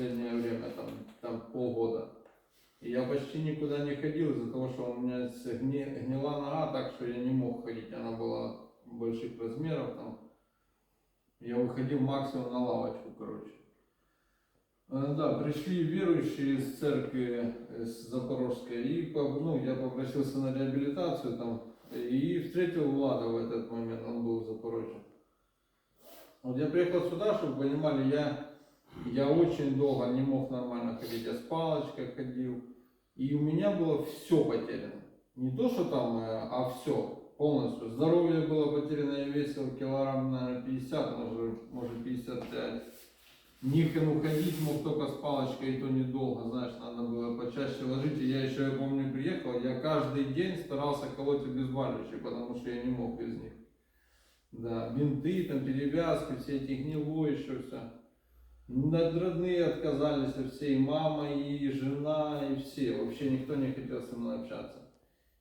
последнее время, там, там полгода. И я почти никуда не ходил из-за того, что у меня гни- гнила нога так, что я не мог ходить. Она была больших размеров там. Я выходил максимум на лавочку, короче. Э, Да, пришли верующие из церкви э, с Запорожской, и ну, я попросился на реабилитацию там, и встретил Влада в этот момент, он был в Запорожье. Вот я приехал сюда, чтобы понимали, я, я очень долго не мог нормально ходить, я с палочкой ходил, и у меня было все потеряно. Не то, что там, э, а все, полностью. Здоровье было потеряно, я весил килограмм, наверное, 50, может, может 55. Нихрен уходить мог только с палочкой, и то недолго, знаешь, надо было почаще ложить. И я еще, я помню, приехал, я каждый день старался колоть обезболивающие, потому что я не мог без них. Да, бинты, там, перевязки, все эти гнилой еще все. Над родные отказались все, и мама, и жена, и все. Вообще никто не хотел со мной общаться.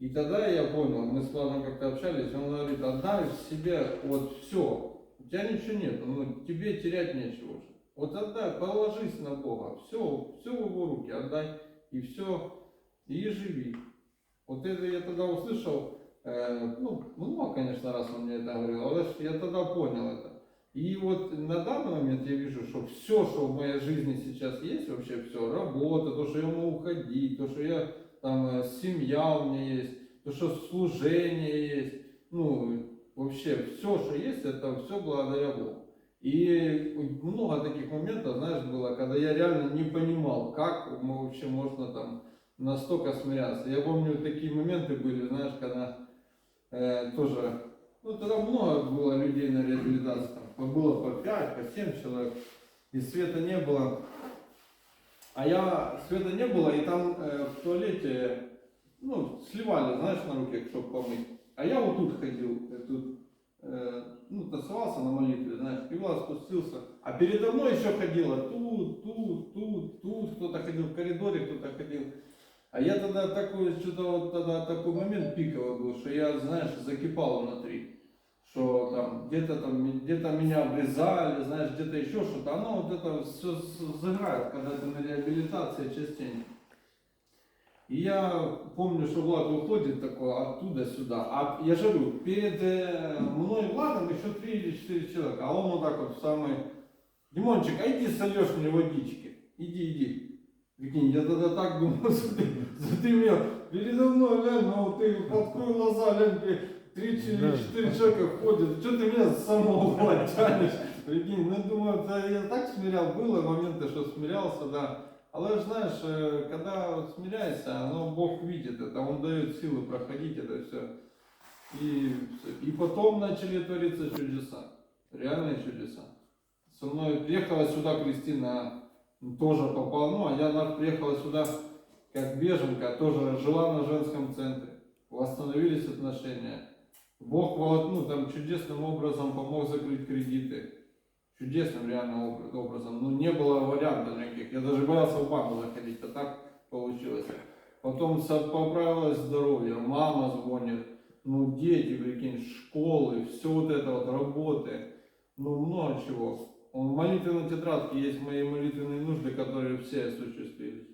И тогда я понял, мы с Владом как-то общались, он говорит, отдай себе вот все, у тебя ничего нет, ну, тебе терять нечего. Вот отдай, положись на Бога, все, все в его руки отдай, и все, и живи. Вот это я тогда услышал, э, ну, много, конечно, раз он мне это говорил, ж я тогда понял это. И вот на данный момент я вижу, что все, что в моей жизни сейчас есть, вообще все, работа, то, что я могу ходить, то, что я там э, семья у меня есть, то, что служение есть, ну, вообще все, что есть, это все благодаря Богу. И много таких моментов, знаешь, было, когда я реально не понимал, как вообще можно там настолько смиряться. Я помню, такие моменты были, знаешь, когда э, тоже, ну тогда много было людей на реабилитации, там, было по 5, по 7 человек, и света не было. А я, света не было, и там э, в туалете, ну, сливали, знаешь, на руки, чтобы помыть. А я вот тут ходил, э, тут, э, ну, тасовался на молитве, знаешь, Влад спустился. А передо мной еще ходило тут, тут, тут, тут, кто-то ходил в коридоре, кто-то ходил. А я тогда такой, что-то вот тогда такой момент пиковый был, что я, знаешь, закипал внутри. Что там где-то там, где-то меня обрезали, знаешь, где-то еще что-то. Оно вот это все заграет, когда ты на реабилитации частенько. И я помню, что Влад выходит такой оттуда сюда. А я же говорю, перед э, мной Владом еще три или четыре человека. А он вот так вот самый... Димончик, а иди сольешь мне водички. Иди, иди. Прикинь, я тогда так думал, что ты, что ты меня передо мной, реально, вот ты открой глаза, где три или четыре человека ходят. Что ты меня с самого угла тянешь? Прикинь, ну думаю, да, я так смирял, было моменты, что смирялся, да. Але ж знаєш, е, коли от смиряешься, ну, Бог видит это, Он дает силы проходить это все. И, и потом начали твориться чудеса, реальные чудеса. Со мной приехала сюда Кристина, тоже попала, ну, а я на- приехала сюда как беженка, тоже жила на женском центре. Восстановились отношения. Бог ну, там чудесным образом помог закрыть кредиты. Чудесным реально обра- образом. Ну, не было вариантов никаких. Я даже боялся в банк заходить, а так получилось. Потом поправилось здоровье, мама звонит, ну, дети, прикинь, школы, все вот это вот, работы, ну, много чего. Он в молитвенной тетрадке есть мои молитвенные нужды, которые все осуществились,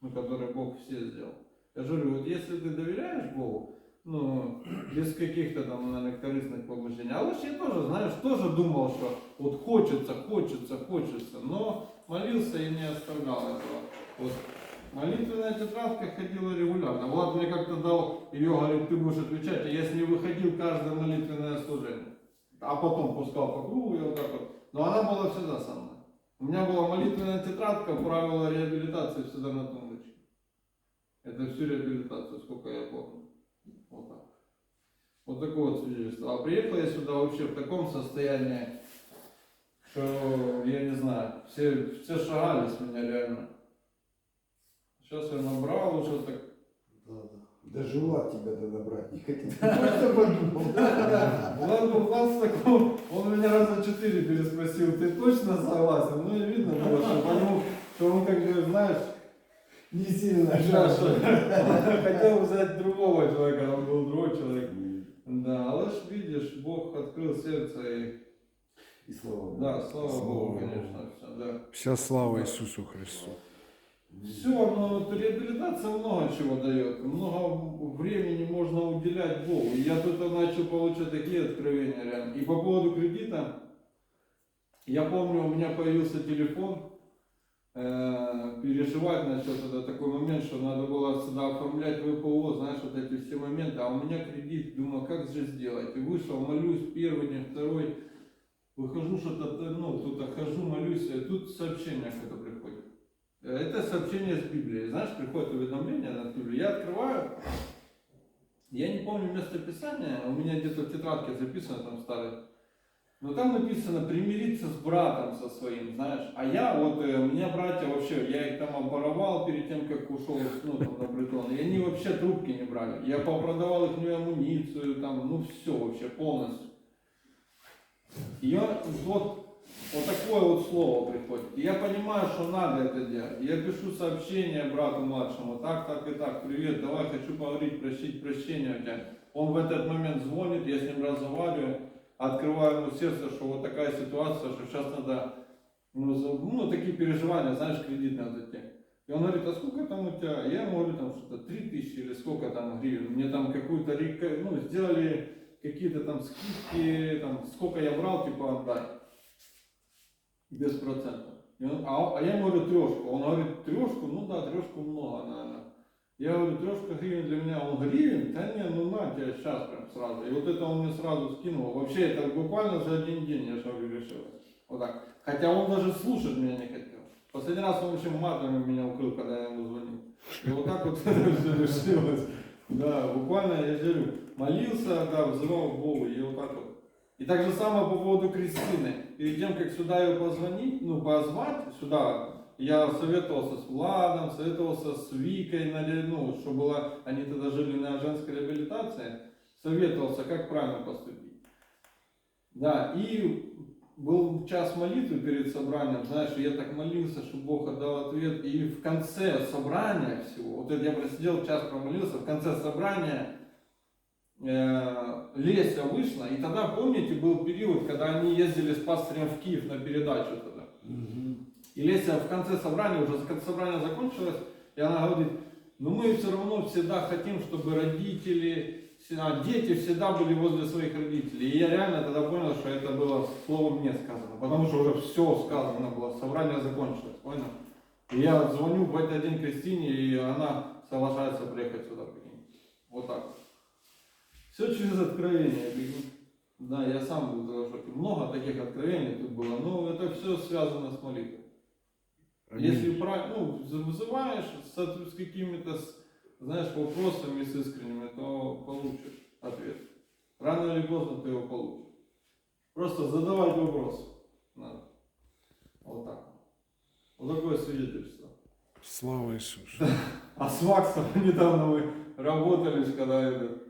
ну, которые Бог все сделал. Я же говорю, вот если ты доверяешь Богу, ну, без каких-то там, наверное, корыстных побуждений. А лучше я тоже, знаешь, тоже думал, что вот хочется, хочется, хочется, но молился и не оставлял этого. Вот молитвенная тетрадка ходила регулярно. Влад мне как-то дал ее, говорит, ты будешь отвечать, а я с ней выходил каждое молитвенное служение. А потом пускал по кругу вот. Но она была всегда со мной. У меня была молитвенная тетрадка, правила реабилитации всегда на тумбочке. Это всю реабилитацию, сколько я помню. Вот так. Вот такое вот свидетельство. А приехал я сюда вообще в таком состоянии, что, я не знаю, все, все шагали меня реально. Сейчас я набрал уже так. Влад тебя тогда брать не хотел. Просто подумал. Влад, с такого, он меня раза четыре переспросил, ты точно согласен? Ну и видно было, что по нему, что он как бы, знаешь, Не сильно хотел взять другого человека, он был другой человек. Да, але ж видишь, Бог открыл сердце и И слава Богу. Да, слава Слава Богу, Богу. конечно, да. Вся слава Ісусу Христу. Все, но реабилитация много чего дает. Много времени можно уделять Богу. Я тут начал получать такие откровения реально. И по поводу кредита, я помню, у меня появился телефон, э, переживать начал тогда такой момент, что надо было сюда оформлять ВПО, знаешь, вот эти все моменты. А у меня кредит, думаю, как же сделать? И вышел, молюсь, первый день, второй, выхожу что-то, ну, тут хожу, молюсь, и тут сообщение какое-то приходит. Это сообщение с Библии. Знаешь, приходит уведомление на Библию. Я открываю, я не помню место писания, у меня где-то в тетрадке записано там старое. Но там написано примириться с братом со своим, знаешь. А я вот, э, у меня братья вообще, я их там оборовал перед тем, как ушел ну, там, на Бретон. И они вообще трубки не брали. Я попродавал их амуницию, там, ну все вообще полностью. И я, вот, вот такое вот слово приходит. И я понимаю, что надо это делать. Я пишу сообщение брату младшему, так, так и так, привет, давай, хочу поговорить, просить прощения у тебя. Он в этот момент звонит, я с ним разговариваю, открываю ему сердце, что вот такая ситуация, что сейчас надо, ну, ну такие переживания, знаешь, кредитные вот эти. И он говорит, а сколько там у тебя? Я ему говорю, там что-то 3 тысячи или сколько там гривен. Мне там какую-то, ну, сделали какие-то там скидки, там, сколько я брал, типа, отдай. Без процентов. И он- а, а я ему говорю трешку. Он говорит, трешку? Ну да, трешку много, наверное. Я говорю, трешка гривен для меня. Он гривен? Да не, ну на тебе сейчас прям сразу. И вот это он мне сразу скинул. Вообще это буквально за один день я говорю, решилось. Вот так. Хотя он даже слушать меня не хотел. Последний раз он еще матами меня укрыл, когда я ему звонил. И вот так вот это все решилось. Да, буквально, я говорю, молился, да, взывал Богу, и вот так вот. И так же самое по поводу Кристины. Перед тем, как сюда ее позвонить, ну, позвать сюда, я советовался с Владом, советовался с Викой, ну, что было, они тогда жили на женской реабилитации, советовался, как правильно поступить. Да, и был час молитвы перед собранием, знаешь, я так молился, что Бог отдал ответ, и в конце собрания всего, вот это я просидел, час промолился, в конце собрания Леся вышла, и тогда, помните, был период, когда они ездили с пастырем в Киев на передачу тогда. И Леся в конце собрания, уже когда собрание закончилось, и она говорит, ну мы все равно всегда хотим, чтобы родители, а, дети всегда были возле своих родителей. И я реально тогда понял, что это было словом мне сказано, потому что уже все сказано было, собрание закончилось, понял? И я звоню в этот день Кристине, и она соглашается приехать сюда. Вот так. Все через откровение. Да, я сам был в шоке. Много таких откровений тут было, но это все связано с молитвой. Если правильно, ну, вызываешь с, с какими-то, знаешь, вопросами с искренними, то получишь ответ. Рано или поздно ты его получишь. Просто задавать вопрос надо. Вот так. Вот такое свидетельство. Слава Ісусу. А с Максом недавно мы работали, когда это,